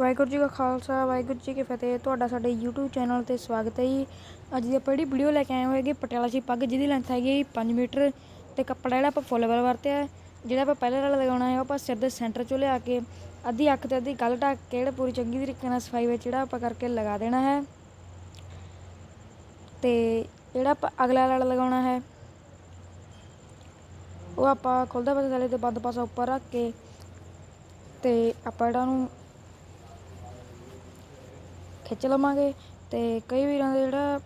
ਵਾਹਿਗੁਰੂ ਜੀ ਕਾ ਖਾਲਸਾ, ਵਾਹਿਗੁਰੂ ਜੀ ਕੀ ਫਤਿਹ। ਤੁਹਾਡਾ ਸਾਡੇ YouTube ਚੈਨਲ ਤੇ ਸਵਾਗਤ ਹੈ ਜੀ। ਅੱਜ ਦੀ ਆਪਾਂ ਜਿਹੜੀ ਵੀਡੀਓ ਲੈ ਕੇ ਆਏ ਹੋਏਗੇ ਪਟਿਆਲਾ ਸੀ ਪੱਗ, ਜਿਹਦੀ ਲੈਂਥ ਹੈਗੀ 5 ਮੀਟਰ ਤੇ ਕੱਪੜਾ ਜਿਹੜਾ ਆਪਾਂ ਫੁੱਲ ਵਾਲਾ ਵਰਤਿਆ ਹੈ। ਜਿਹੜਾ ਆਪਾਂ ਪਹਿਲੇ ਨਾਲ ਲਗਾਉਣਾ ਹੈ, ਉਹ ਆਪਾਂ ਸਿਰ ਦੇ ਸੈਂਟਰ ਚੋਂ ਲਿਆ ਕੇ ਅੱਧੀ ਅੱਖ ਤੇ ਅੱਧੀ ਗੱਲ ਢੱਕ ਕੇ ਜਿਹੜਾ ਪੂਰੀ ਚੰਗੀ ਤਰੀਕੇ ਨਾਲ ਸਫ਼ਾਈ ਵਿੱਚ ਜਿਹੜਾ ਆਪਾਂ ਕਰਕੇ ਲਗਾ ਦੇਣਾ ਹੈ। ਤੇ ਜਿਹੜਾ ਆਪਾਂ ਅਗਲਾ ਲੜ ਲਗਾਉਣਾ ਹੈ, ਉਹ ਆਪਾਂ ਖੁੱਲਦਾ ਪਾਸਾ ਥੱਲੇ ਤੇ ਬੰਦ ਪਾਸਾ ਉੱਪਰ ਰੱਖ ਕੇ ਤੇ ਆਪਾਂ ਜਿਹੜਾ ਨੂੰ ਖਿੱਚ ਲਵਾਂਗੇ ਤੇ ਕਈ ਵੀਰਾਂ ਦਾ ਜਿਹੜਾ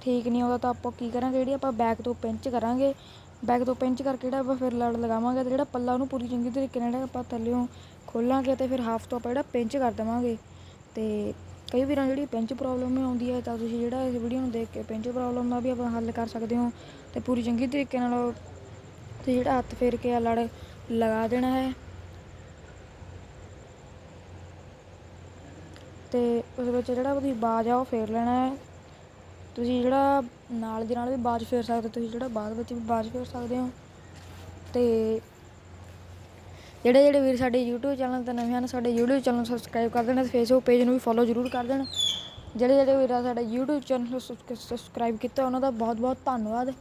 ਠੀਕ ਨਹੀਂ ਆਉਂਦਾ ਤਾਂ ਆਪਾਂ ਕੀ ਕਰਾਂਗੇ, ਜਿਹੜੀ ਆਪਾਂ ਬੈਕ ਤੋਂ ਪਿੰਚ ਕਰਾਂਗੇ ਬੈਕ ਤੋਂ ਪਿੰਚ ਕਰਕੇ ਜਿਹੜਾ ਆਪਾਂ ਫਿਰ ਲੜ ਲਗਾਵਾਂਗੇ ਤੇ ਜਿਹੜਾ ਪੱਲਾ ਉਹਨੂੰ ਪੂਰੀ ਚੰਗੀ ਤਰੀਕੇ ਨਾਲ ਆਪਾਂ ਥੱਲਿਓਂ ਖੋਲਾਂਗੇ ਤੇ ਫਿਰ ਹਾਫ ਤੋਂ ਆਪਾਂ ਜਿਹੜਾ ਪਿੰਚ ਕਰ ਦੇਵਾਂਗੇ। ਤੇ ਕਈ ਵੀਰਾਂ ਜਿਹੜੀ ਪਿੰਚ ਪ੍ਰੋਬਲਮ ਆਉਂਦੀ ਹੈ ਤਾਂ ਤੁਸੀਂ ਜਿਹੜਾ ਇਸ ਵੀਡੀਓ ਨੂੰ ਦੇਖ ਕੇ ਪਿੰਚ ਪ੍ਰੋਬਲਮ ਦਾ ਵੀ ਆਪਾਂ ਹੱਲ ਕਰ ਸਕਦੇ ਹੋ ਤੇ ਪੂਰੀ ਚੰਗੀ ਤਰੀਕੇ ਨਾਲ ਤੇ ਜਿਹੜਾ ਹੱਥ ਫੇਰ ਕੇ ਆ ਲੜ ਲਗਾ ਦੇਣਾ ਹੈ। ਤੇ ਉਸ ਵਿੱਚ ਜਿਹੜਾ ਉਹਦੀ ਬਾਜ ਆ ਉਹ ਫੇਰ ਲੈਣਾ ਹੈ। ਤੁਸੀਂ ਜਿਹੜਾ ਨਾਲ ਦੀ ਨਾਲ ਵੀ ਬਾਜ ਫੇਰ ਸਕਦੇ ਹੋ, ਤੁਸੀਂ ਜਿਹੜਾ ਬਾਅਦ ਵਿੱਚ ਵੀ ਬਾਜ ਫੇਰ ਸਕਦੇ ਹੋ। ਤੇ ਜਿਹੜੇ ਜਿਹੜੇ ਵੀਰ ਸਾਡੇ YouTube ਚੈਨਲ ਤੇ ਨਵੇਂ ਹਨ ਸਾਡੇ YouTube ਚੈਨਲ ਨੂੰ ਸਬਸਕ੍ਰਾਈਬ ਕਰ ਦੇਣਾ ਤੇ ਫੇਸਬੁੱਕ ਪੇਜ ਨੂੰ ਵੀ ਫੋਲੋ ਜ਼ਰੂਰ ਕਰ ਦੇਣ। ਜਿਹੜੇ ਜਿਹੜੇ ਵੀਰ ਸਾਡੇ YouTube ਚੈਨਲ ਨੂੰ ਸਬਸਕ੍ਰਾਈਬ ਕੀਤਾ ਉਹਨਾਂ ਦਾ ਬਹੁਤ ਬਹੁਤ ਧੰਨਵਾਦ।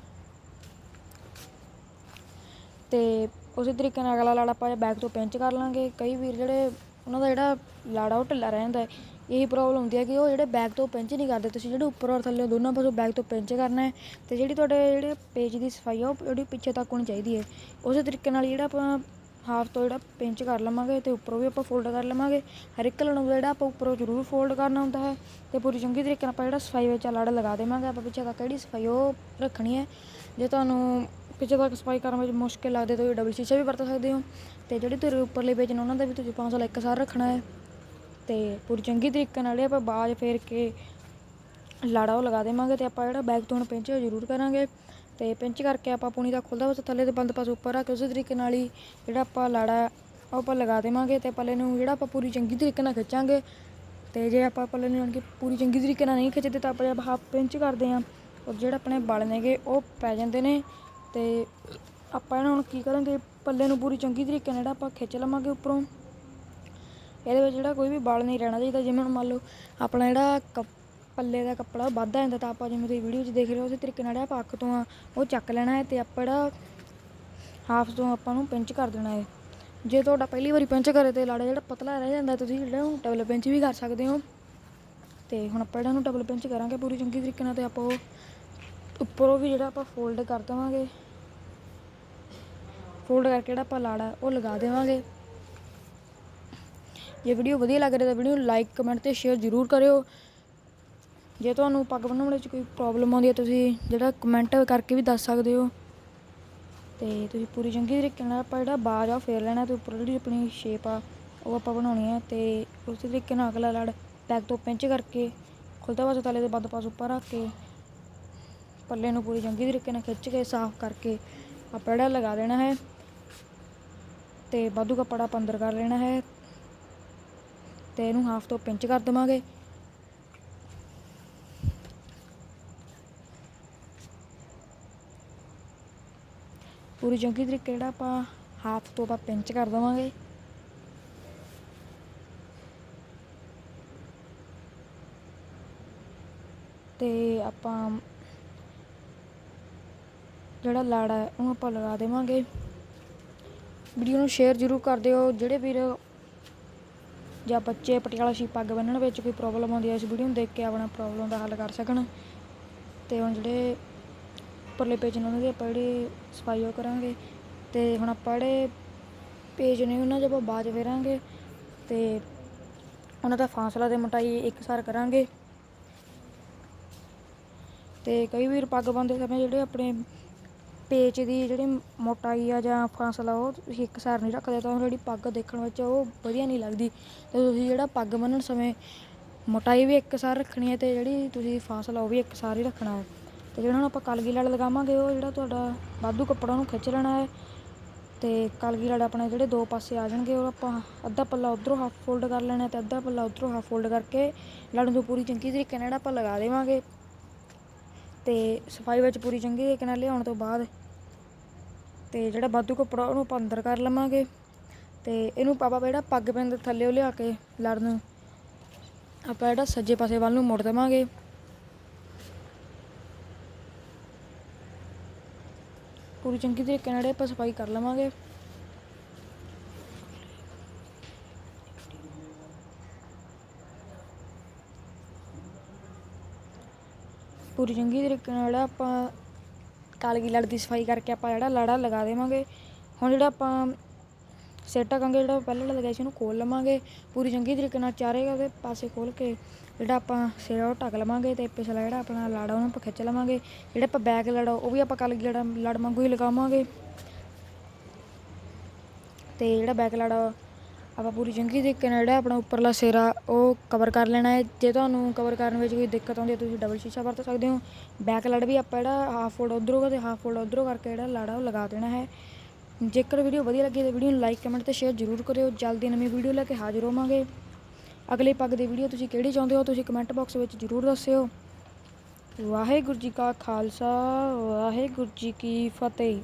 ਤੇ ਉਸੇ ਤਰੀਕੇ ਨਾਲ ਅਗਲਾ ਲਾੜਾ ਆਪਾਂ ਬੈਕ ਤੋਂ ਪਿੰਚ ਕਰ ਲਾਂਗੇ। ਕਈ ਵੀਰ ਜਿਹੜੇ ਉਹਨਾਂ ਦਾ ਜਿਹੜਾ ਲਾੜਾ ਉਹ ਢਿੱਲਾ ਰਹਿੰਦਾ ਹੈ ਇਹੀ ਪ੍ਰੋਬਲਮ ਹੁੰਦੀ ਹੈ ਕਿ ਉਹ ਜਿਹੜੇ ਬੈਕ ਤੋਂ ਪਿੰਚ ਨਹੀਂ ਕਰਦੇ, ਤੁਸੀਂ ਜਿਹੜੇ ਉੱਪਰ ਔਰ ਥੱਲੇ ਦੋਨਾਂ ਪਾਸੋਂ ਬੈਕ ਤੋਂ ਪਿੰਚ ਕਰਨਾ ਹੈ ਤੇ ਜਿਹੜੀ ਤੁਹਾਡੇ ਜਿਹੜੇ ਪੇਜ ਦੀ ਸਫ਼ਾਈ ਆ, ਉਹ ਜਿਹੜੀ ਪਿੱਛੇ ਤੱਕ ਹੋਣੀ ਚਾਹੀਦੀ ਹੈ। ਉਸੇ ਤਰੀਕੇ ਨਾਲ ਜਿਹੜਾ ਆਪਾਂ ਹਾਫ ਤੋਂ ਜਿਹੜਾ ਪਿੰਚ ਕਰ ਲਵਾਂਗੇ ਤੇ ਉੱਪਰੋਂ ਵੀ ਆਪਾਂ ਫੋਲਡ ਕਰ ਲਵਾਂਗੇ। ਹਰ ਇੱਕ ਲੜੋਂ ਜਿਹੜਾ ਆਪਾਂ ਉੱਪਰੋਂ ਜ਼ਰੂਰ ਫੋਲਡ ਕਰਨਾ ਹੁੰਦਾ ਹੈ ਤੇ ਪੂਰੀ ਚੰਗੀ ਤਰੀਕੇ ਨਾਲ ਆਪਾਂ ਜਿਹੜਾ ਸਫ਼ਾਈ ਵਿੱਚ ਲੜ ਲਗਾ ਦੇਵਾਂਗੇ। ਆਪਾਂ ਪਿੱਛੇ ਤੱਕ ਕਿਹੜੀ ਸਫ਼ਾਈ ਉਹ ਰੱਖਣੀ ਹੈ। ਜੇ ਤੁਹਾਨੂੰ ਪਿੱਛੇ ਤੱਕ ਸਫ਼ਾਈ ਕਰਨ ਵਿੱਚ ਮੁਸ਼ਕਿਲ ਲੱਗਦੇ ਤਾਂ ਡਬਲ ਸ਼ੀਸ਼ਾ ਵੀ ਵਰਤ ਸਕਦੇ ਹੋ ਤੇ ਜਿਹੜੇ ਤੁਹਾਡੇ ਉੱਪਰਲੇ ਪੇਜ ਨੇ, ਉਹਨਾਂ ਦਾ ਵੀ ਤੁਸੀਂ 500 ਇੱਕ ਸਾਰ ਰੱਖਣਾ ਹੈ। ਤੇ ਪੂਰੀ ਚੰਗੀ ਤਰੀਕੇ ਨਾਲ ਇਹ ਆਪਾਂ ਬਾਜ ਫੇਰ ਕੇ ਲਾੜਾ ਉਹ ਲਗਾ ਦੇਵਾਂਗੇ ਤੇ ਆਪਾਂ ਜਿਹੜਾ ਬੈਕ ਤੋਂ ਹੁਣ ਪਿੰਚ ਜ਼ਰੂਰ ਕਰਾਂਗੇ। ਤੇ ਪਿੰਚ ਕਰਕੇ ਆਪਾਂ ਪੂਣੀ ਦਾ ਖੁੱਲਦਾ ਪਾਸਾ ਥੱਲੇ ਤੇ ਬੰਦ ਪਾਸ ਉੱਪਰ ਰੱਖ ਕੇ ਉਸੇ ਤਰੀਕੇ ਨਾਲ ਹੀ ਜਿਹੜਾ ਆਪਾਂ ਲਾੜਾ ਉਹ ਆਪਾਂ ਲਗਾ ਦੇਵਾਂਗੇ ਤੇ ਪੱਲੇ ਨੂੰ ਜਿਹੜਾ ਆਪਾਂ ਪੂਰੀ ਚੰਗੀ ਤਰੀਕੇ ਨਾਲ ਖਿੱਚਾਂਗੇ। ਤੇ ਜੇ ਆਪਾਂ ਪੱਲੇ ਨੂੰ ਜਾਣ ਕੇ ਪੂਰੀ ਚੰਗੀ ਤਰੀਕੇ ਨਾਲ ਨਹੀਂ ਖਿੱਚਦੇ ਤਾਂ ਆਪਾਂ ਹਾਫ ਪਿੰਚ ਕਰਦੇ ਆਂ ਔਰ ਜਿਹੜਾ ਆਪਣੇ ਬਲ ਨੇਗੇ ਉਹ ਪੈ ਜਾਂਦੇ ਨੇ। ਤੇ ਆਪਾਂ ਇਹਨਾਂ ਹੁਣ ਕੀ ਕਰਾਂਗੇ, ਪੱਲੇ ਨੂੰ ਪੂਰੀ ਚੰਗੀ ਤਰੀਕੇ ਨਾਲ ਜਿਹੜਾ ਆਪਾਂ ਖਿੱਚ ਲਵਾਂਗੇ ਉੱਪਰੋਂ। ਇਹਦੇ ਵਿੱਚ ਜਿਹੜਾ ਕੋਈ ਵੀ ਵਾਲ ਨਹੀਂ ਰਹਿਣਾ ਚਾਹੀਦਾ, ਜਿਵੇਂ ਹੁਣ ਮੰਨ ਲਓ ਆਪਣਾ ਜਿਹੜਾ ਕੱਪ- ਪੱਲੇ ਦਾ ਕੱਪੜਾ ਵੱਧਾ ਜਾਂਦਾ, ਤਾਂ ਆਪਾਂ ਜਿਵੇਂ ਤੁਸੀਂ ਵੀਡੀਓ 'ਚ ਦੇਖ ਰਹੇ ਹੋ, ਉਸੇ ਤਰੀਕੇ ਨਾਲ ਜਿਹੜਾ ਆਪਾਂ ਅੱਖ ਤੋਂ ਆ, ਉਹ ਚੱਕ ਲੈਣਾ ਹੈ ਤੇ ਆਪਾਂ ਜਿਹੜਾ ਹਾਫ ਤੋਂ ਆਪਾਂ ਨੂੰ ਪਿੰਚ ਕਰ ਦੇਣਾ ਹੈ। ਜੇ ਤੁਹਾਡਾ ਪਹਿਲੀ ਵਾਰੀ ਪਿੰਚ ਕਰੇ ਤੇ ਲਾੜਾ ਜਿਹੜਾ ਪਤਲਾ ਰਹਿ ਜਾਂਦਾ, ਤੁਸੀਂ ਜਿਹੜਾ ਉਹਨੂੰ ਡਬਲ ਪਿੰਚ ਵੀ ਕਰ ਸਕਦੇ ਹੋ। ਤੇ ਹੁਣ ਆਪਾਂ ਜਿਹੜਾ ਨੂੰ ਡਬਲ ਪਿੰਚ ਕਰਾਂਗੇ ਪੂਰੀ ਚੰਗੀ ਤਰੀਕੇ ਨਾਲ ਤੇ ਆਪਾਂ ਉਹ ਉੱਪਰੋਂ ਵੀ ਜਿਹੜਾ ਆਪਾਂ ਫੋਲਡ ਕਰ ਦੇਵਾਂਗੇ। ਫੋਲਡ ਕਰਕੇ ਜਿਹੜਾ ਆਪਾਂ ਲਾੜਾ ਉਹ ਲਗਾ ਦੇਵਾਂਗੇ। ਜੇ ਵੀਡੀਓ ਵਧੀਆ ਲੱਗ ਰਿਹਾ ਤਾਂ ਵੀਡੀਓ ਨੂੰ ਲਾਈਕ ਕਮੈਂਟ ਤੇ ਸ਼ੇਅਰ ਜ਼ਰੂਰ ਕਰਿਓ। ਜੇ ਤੁਹਾਨੂੰ ਪੱਗ ਬੰਨ੍ਹਣ ਵਿੱਚ ਕੋਈ ਪ੍ਰੋਬਲਮ ਆਉਂਦੀ ਹੈ, ਤੁਸੀਂ ਜਿਹੜਾ ਕਮੈਂਟ ਕਰਕੇ ਵੀ ਦੱਸ ਸਕਦੇ ਹੋ। ਤੇ ਤੁਸੀਂ ਪੂਰੀ ਚੰਗੀ ਤਰੀਕੇ ਨਾਲ ਆਪਾਂ ਜਿਹੜਾ ਬਾਜ ਆ, ਉਹ ਫੇਰ ਲੈਣਾ ਤੇ ਉੱਪਰ ਜਿਹੜੀ ਆਪਣੀ ਸ਼ੇਪ ਆ, ਉਹ ਆਪਾਂ ਬਣਾਉਣੀ ਹੈ ਤੇ ਉਸ ਤਰੀਕੇ ਨਾਲ ਅਗਲਾ ਲੜ ਬੈਕ ਤੋਂ ਪਿੰਚ ਕਰਕੇ ਖੁੱਲਦਾ ਪਾਸਾ ਤਲੇ ਦੇ ਬੰਦ ਪਾਸ ਉੱਪਰ ਰੱਖ ਕੇ, ਪੱਲੇ ਨੂੰ ਪੂਰੀ ਚੰਗੀ ਤਰੀਕੇ ਨਾਲ ਖਿੱਚ ਕੇ, ਸਾਫ਼ ਕਰਕੇ ਆਪਾਂ ਜਿਹੜਾ ਲਗਾ ਦੇਣਾ ਹੈ ਤੇ ਵਾਧੂ ਕੱਪੜਾ ਆਪਾਂ ਅੰਦਰ ਕਰ ਲੈਣਾ ਹੈ। ਤੇ ਇਹਨੂੰ ਹਾਫ ਤੋਂ ਪਿੰਚ ਕਰ ਦੇਵਾਂਗੇ। ਪੂਰੀ ਚੰਗੀ ਤਰੀਕੇ ਜਿਹੜਾ ਆਪਾਂ ਹਾਫ ਤੋਂ ਆਪਾਂ ਪਿੰਚ ਕਰ ਦੇਵਾਂਗੇ। ਤੇ ਆਪਾਂ ਜਿਹੜਾ ਲਾੜਾ ਉਹਨੂੰ ਆਪਾਂ ਲਗਾ ਦੇਵਾਂਗੇ। ਵੀਡੀਓ ਨੂੰ ਸ਼ੇਅਰ ਜ਼ਰੂਰ ਕਰ ਦਿਓ, ਜਿਹੜੇ ਵੀਰ ਜਾਂ ਬੱਚੇ ਪਟਿਆਲਾ ਸ਼ੀ ਪੱਗ ਬੰਨਣ ਵਿੱਚ ਕੋਈ ਪ੍ਰੋਬਲਮ ਆਉਂਦੀ ਹੈ ਇਸ ਵੀਡੀਓ ਨੂੰ ਦੇਖ ਕੇ ਆਪਣਾ ਪ੍ਰੋਬਲਮ ਦਾ ਹੱਲ ਕਰ ਸਕਣ। ਤੇ ਹੁਣ ਜਿਹੜੇ ਉੱਪਰਲੇ ਪੇਜ ਨੇ ਉਹਨਾਂ ਦੀ ਆਪਾਂ ਜਿਹੜੀ ਸਫ਼ਾਈ ਉਹ ਕਰਾਂਗੇ। ਤੇ ਹੁਣ ਆਪਾਂ ਜਿਹੜੇ ਪੇਜ ਨੇ ਉਹਨਾਂ 'ਚ ਆਪਾਂ ਬਾਜ ਫੇਰਾਂਗੇ। ਤੇ ਉਹਨਾਂ ਦਾ ਫਾਸਲਾ ਤੇ ਮੋਟਾਈ ਇੱਕਸਾਰ ਕਰਾਂਗੇ। ਤੇ ਕਈ ਵੀਰ ਪੱਗ ਬੰਨਦੇ ਸਮੇਂ ਜਿਹੜੇ ਆਪਣੇ ਪੇਚ ਦੀ ਜਿਹੜੀ ਮੋਟਾਈ ਆ ਜਾਂ ਫਾਸਲਾ, ਉਹ ਤੁਸੀਂ ਇੱਕ ਸਾਰ ਨਹੀਂ ਰੱਖਦੇ, ਤਾਂ ਜਿਹੜੀ ਪੱਗ ਦੇਖਣ ਵਿੱਚ ਉਹ ਵਧੀਆ ਨਹੀਂ ਲੱਗਦੀ। ਤੇ ਤੁਸੀਂ ਜਿਹੜਾ ਪੱਗ ਬੰਨਣ ਸਮੇਂ ਮੋਟਾਈ ਵੀ ਇੱਕ ਸਾਰ ਰੱਖਣੀ ਹੈ ਤੇ ਜਿਹੜੀ ਤੁਸੀਂ ਫਾਸਲਾ, ਉਹ ਵੀ ਇੱਕ ਸਾਰ ਹੀ ਰੱਖਣਾ ਹੈ। ਤੇ ਜਿਹੜਾ ਹੁਣ ਆਪਾਂ ਕਲਗੀ ਲੜ ਲਗਾਵਾਂਗੇ, ਉਹ ਜਿਹੜਾ ਤੁਹਾਡਾ ਵਾਧੂ ਕੱਪੜਾ ਨੂੰ ਖਿੱਚ ਲੈਣਾ ਹੈ ਤੇ ਕਲਗੀ ਲੜ ਆਪਣੇ ਜਿਹੜੇ ਦੋ ਪਾਸੇ ਆ ਜਾਣਗੇ, ਉਹ ਆਪਾਂ ਅੱਧਾ ਪੱਲਾ ਉਧਰੋਂ ਹਾਫ ਫੋਲਡ ਕਰ ਲੈਣਾ ਤੇ ਅੱਧਾ ਪੱਲਾ ਉਧਰੋਂ ਹਾਫ ਫੋਲਡ ਕਰਕੇ, ਲੜਨ ਨੂੰ ਪੂਰੀ ਚੰਗੀ ਤਰੀਕੇ ਨਾਲ ਜਿਹੜਾ ਆਪਾਂ ਲਗਾ ਦੇਵਾਂਗੇ। ਤੇ ਸਫ਼ਾਈ ਵਿੱਚ ਪੂਰੀ ਚੰਗੀ ਤਰੀਕੇ ਨਾਲ ਲਿਆਉਣ ਤੋਂ ਬਾਅਦ ਤੇ ਜਿਹੜਾ ਵਾਧੂ ਕੱਪੜਾ ਉਹਨੂੰ ਆਪਾਂ ਅੰਦਰ ਕਰ ਲਵਾਂਗੇ ਤੇ ਇਹਨੂੰ ਪਾਪਾ ਜਿਹੜਾ ਪੱਗ ਪੈਨ ਦੇ ਥੱਲੇ ਲਿਆ ਕੇ ਲੜ ਨੂੰ, ਆਪਾਂ ਜਿਹੜਾ ਸੱਜੇ ਪਾਸੇ ਵੱਲ ਨੂੰ ਮੁੜ ਦੇਵਾਂਗੇ। ਪੂਰੀ ਚੰਗੀ ਤਰੀਕੇ ਨਾਲ ਆਪਾਂ ਸਫ਼ਾਈ ਕਰ ਲਵਾਂਗੇ। ਪੂਰੀ ਚੰਗੀ ਤਰੀਕੇ ਨਾਲ ਜਿਹੜਾ ਆਪਾਂ ਕਾਲਗੀ ਲੜ ਦੀ ਸਫ਼ਾਈ ਕਰਕੇ ਆਪਾਂ ਜਿਹੜਾ ਲਾੜਾ ਲਗਾ ਦੇਵਾਂਗੇ। ਹੁਣ ਜਿਹੜਾ ਆਪਾਂ ਸਿਰ ਢਕਾਂਗੇ ਜਿਹੜਾ ਪਹਿਲਾਂ ਵਾਲਾ ਲਗਾਇਆ ਸੀ ਉਹਨੂੰ ਖੋਲ ਲਵਾਂਗੇ। ਪੂਰੀ ਚੰਗੀ ਤਰੀਕੇ ਨਾਲ ਚਾਰੇ ਉਹਦੇ ਪਾਸੇ ਖੋਲ ਕੇ ਜਿਹੜਾ ਆਪਾਂ ਸਿਰ ਆ ਉਹ ਢੱਕ ਲਵਾਂਗੇ ਤੇ ਪਿਛਲਾ ਜਿਹੜਾ ਆਪਣਾ ਲਾੜਾ ਉਹਨੂੰ ਆਪਾਂ ਖਿੱਚ ਲਵਾਂਗੇ। ਜਿਹੜਾ ਆਪਾਂ ਬੈਕ ਲੜਾ, ਉਹ ਵੀ ਆਪਾਂ ਕਾਲਗੀ ਲੜਾ, ਲੜ ਵਾਂਗੂ ਹੀ ਲਗਾਵਾਂਗੇ। ਤੇ ਜਿਹੜਾ ਬੈਕ ਲੜਾ ਆਪਾਂ ਪੂਰੀ ਚੰਗੀ ਤਰੀਕੇ ਨਾਲ ਜਿਹੜਾ ਆਪਣਾ ਉੱਪਰਲਾ ਸਿਰ ਉਹ ਕਵਰ ਕਰ ਲੈਣਾ ਹੈ। ਜੇ ਤੁਹਾਨੂੰ ਕਵਰ ਕਰਨ ਵਿੱਚ ਕੋਈ ਦਿੱਕਤ ਆਉਂਦੀ ਹੈ, ਤੁਸੀਂ ਡਬਲ ਸ਼ੀਸ਼ਾ ਵਰਤ ਸਕਦੇ ਹੋ। ਬੈਕ ਲੜ ਵੀ ਆਪਾਂ ਜਿਹੜਾ ਹਾਫ ਫੋਲਡ ਉਧਰੋਂ ਤੇ ਹਾਫ ਫੋਲਡ ਉਧਰੋਂ ਕਰਕੇ ਜਿਹੜਾ ਲਾੜਾ ਉਹ ਲਗਾ ਦੇਣਾ ਹੈ। ਜੇਕਰ ਵੀਡੀਓ ਵਧੀਆ ਲੱਗੀ ਤਾਂ ਵੀਡੀਓ ਨੂੰ ਲਾਈਕ ਕਮੈਂਟ ਤੇ ਸ਼ੇਅਰ ਜ਼ਰੂਰ ਕਰਿਓ। ਜਲਦੀ ਨਵੀਂ ਵੀਡੀਓ ਲੈ ਕੇ ਹਾਜ਼ਰ ਹੋਵਾਂਗੇ। ਅਗਲੀ ਪੱਗ ਦੀ ਵੀਡੀਓ ਤੁਸੀਂ ਕਿਹੜੀ ਚਾਹੁੰਦੇ ਹੋ, ਤੁਸੀਂ ਕਮੈਂਟ ਬਾਕਸ ਵਿੱਚ ਜ਼ਰੂਰ ਦੱਸਿਓ। ਵਾਹਿਗੁਰੂ ਜੀ ਕਾ ਖਾਲਸਾ, ਵਾਹਿਗੁਰੂ ਜੀ ਕੀ ਫਤਿਹ।